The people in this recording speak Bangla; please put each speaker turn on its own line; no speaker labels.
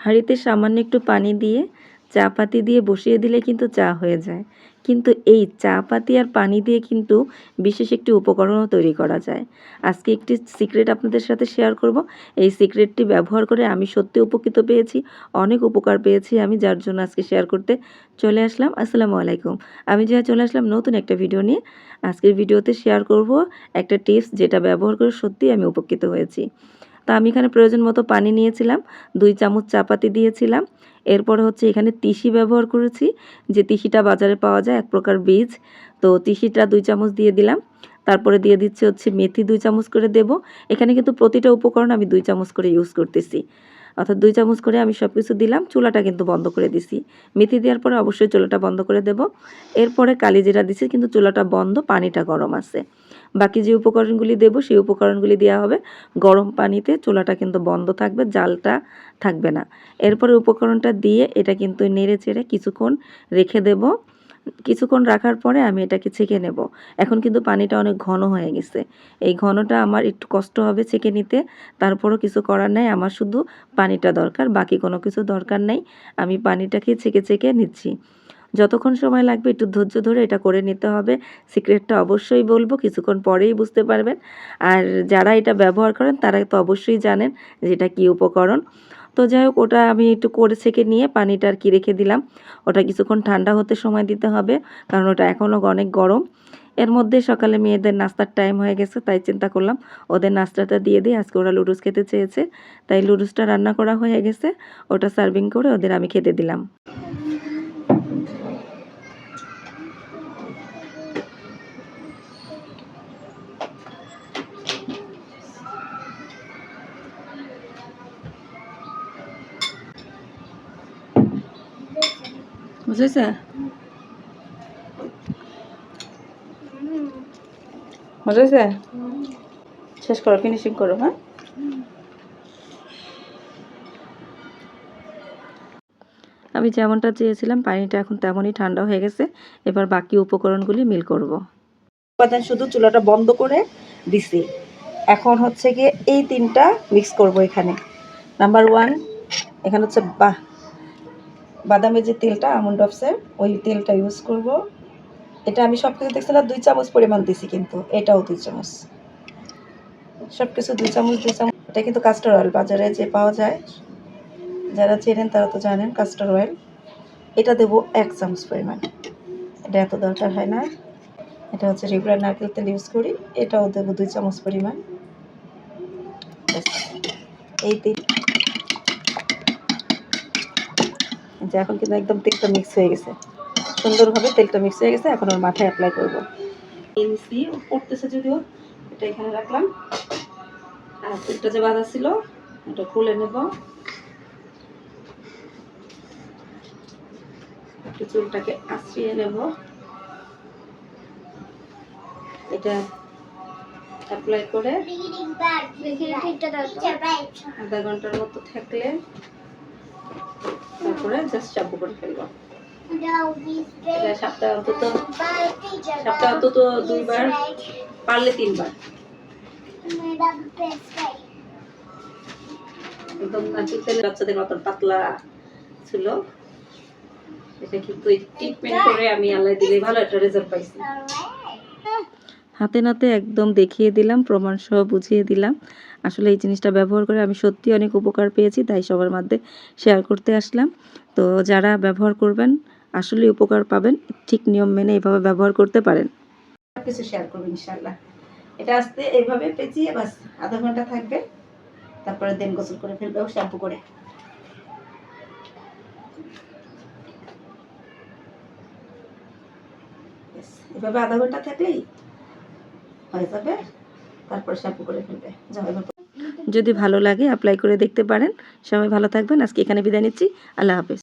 হাঁড়িতে সামান্য একটু পানি দিয়ে, চা পাতি দিয়ে বসিয়ে দিলে কিন্তু চা হয়ে যায়। কিন্তু এই চা পাতি আর পানি দিয়ে কিন্তু বিশেষ একটি উপকরণও তৈরি করা যায়। আজকে একটি সিক্রেট আপনাদের সাথে শেয়ার করব। এই সিক্রেটটি ব্যবহার করে আমি সত্যি উপকৃত পেয়েছি, অনেক উপকার পেয়েছি আমি, যার জন্য আজকে শেয়ার করতে চলে আসলাম। আসসালামু আলাইকুম। আমি যা চলে আসলাম নতুন একটা ভিডিও নিয়ে। আজকের ভিডিওতে শেয়ার করব একটা টিপস যেটা ব্যবহার করে সত্যিই আমি উপকৃত হয়েছি। তা আমি এখানে প্রয়োজন মতো পানি নিয়েছিলাম, দুই চামচ চাপাতি দিয়েছিলাম। এরপরে হচ্ছে এখানে তিসি ব্যবহার করেছি, যে তিসিটা বাজারে পাওয়া যায়, এক প্রকার বীজ। তো তিসিটা দুই চামচ দিয়ে দিলাম, তারপরে দিয়ে দিচ্ছে হচ্ছে মেথি দুই চামচ করে দেব। এখানে কিন্তু প্রতিটা উপকরণ আমি দুই চামচ করে ইউজ করতেছি। অর্থাৎ দুই চামচ করে আমি সব কিছু দিলাম, চুলাটা কিন্তু বন্ধ করে দিছি। মেথি দেওয়ার পরে অবশ্যই চুলাটা বন্ধ করে দেব। এরপরে কালি জিরা দিছি, কিন্তু চুলাটা বন্ধ, পানিটা গরম আছে। বাকি যে উপকরণগুলি দেব, সেই উপকরণগুলি দেওয়া হবে। গরম পানিতে চুলাটা কিন্তু বন্ধ থাকবে, জালটা থাকবে না। এরপরে উপকরণটা দিয়ে এটা কিন্তু নেড়ে চেড়ে কিছুক্ষণ রেখে দেব। কিছুক্ষণ রাখার পরে আমি এটাকে ছেঁকে নেব। এখন কিন্তু পানিটা অনেক ঘন হয়ে গেছে। এই ঘনটা আমার একটু কষ্ট হবে ছেঁকে নিতে। তারপরও কিছু করার নাই, আমার শুধু পানিটা দরকার, বাকি কোনো কিছু দরকার নেই। আমি পানিটাকে ছেঁকে ছেঁকে নিচ্ছি। যতক্ষণ সময় লাগবে একটু ধৈর্য ধরে এটা করে নিতে হবে। সিক্রেটটা অবশ্যই বলব, কিছুক্ষণ পরেই বুঝতে পারবেন। আর যারা এটা ব্যবহার করেন, তারা তো অবশ্যই জানেন যে এটা কী উপকরণ। তো যাই হোক, ওটা আমি একটু করে ছেঁকে নিয়ে পানিটা আর কি রেখে দিলাম। ওটা কিছুক্ষণ ঠান্ডা হতে সময় দিতে হবে, কারণ ওটা এখনও অনেক গরম। এর মধ্যে সকালে মেয়েদের নাস্তার টাইম হয়ে গেছে, তাই চিন্তা করলাম ওদের নাস্তাটা দিয়ে দিই। আজকে ওরা লুডুস খেতে চেয়েছে, তাই লুডুসটা রান্না করা হয়ে গেছে। ওটা সার্ভিং করে ওদের আমি খেতে দিলাম। বুঝেছে বুঝেছে শেষ করো ফিনিশিং করো হ্যাঁ আমি যেমনটা চেয়েছিলাম, পানিটা এখন তেমনই ঠান্ডা হয়ে গেছে। এবার বাকি উপকরণগুলি মিল করব। উপাদান শুধু চুলাটা বন্ধ করে দিছি। এখন হচ্ছে গিয়ে এই তিনটা মিক্স করব এখানে। নাম্বার ওয়ান এখানে হচ্ছে বা বাদামের যে তেলটা আমন্ড অফসের ওই তেলটা ইউজ করব। এটা আমি সব কিছু দেখছিলাম, দুই চামচ পরিমাণ দিছি কিন্তু, এটাও দুই চামচ। সব কিছু দুই চামচ দুই চামচ। এটা কিন্তু কাস্টার অয়েল বাজারে যে পাওয়া যায়, যারা চেনেন তারা তো জানেন কাস্টার অয়েল এটা দেবো এক চামচ পরিমাণ। এটা এত দরকার হয় না। এটা হচ্ছে রেগুলার নারকেল তেল ইউজ করি, এটাও দেবো দুই চামচ পরিমাণ। এই তিন যে এখন কিন্তু একদম তেলটা মিক্স হয়ে গেছে। সুন্দরভাবে তেলটা মিক্স হয়ে গেছে এখন ওর মাথায় অ্যাপ্লাই করব। এনসি পড়তেছে যদিও এটা এখানে রাখলাম। আর তেলটা যে বাঁধা ছিল এটা খুলে নেব। একটু চুলটাকে আশ্রিয়ে নেব। এটা অ্যাপ্লাই করে আধা ঘণ্টার মতো থাকলে তারপরে জাস্ট শ্যাম্পু করে ফেলব। সপ্তাহে অন্তত সপ্তাহে অন্তত দুইবার পারলে তিনবার। একদম বাচ্চাদের মতন পাতলা ছিল। এটা কিন্তু ট্রিটমেন্ট করে আমি আল্লাহ দিলে ভালো একটা রেজাল্ট পাইছি। হাতে নাতে একদম দেখিয়ে দিলাম প্রমাণ সহ বুঝিয়ে দিলাম। আসলে এই জিনিসটা ব্যবহার করে আমি সত্যি অনেক উপকার পেয়েছি, তাই সবার মধ্যে শেয়ার করতে আসলাম। তো যারা ব্যবহার করবেন আসলে উপকার পাবেন, ঠিক নিয়ম মেনে এভাবে ব্যবহার করতে পারেন। কিছু শেয়ার করবেন ইনশাল্লাহ এটা আসতে এইভাবে পেঁচিয়ে বাস, আধা ঘণ্টা থাকবে। তারপরে দেন গোসল করে ফেলবে ও শ্যাম্পু করে। এভাবে আধা ঘণ্টা থাকলেই যদি ভালো লাগে অ্যাপ্লাই করে দেখতে পারেন। সবাই ভালো থাকবেন। আজকে এখানে বিদায় নিচ্ছি। আল্লাহ হাফেজ।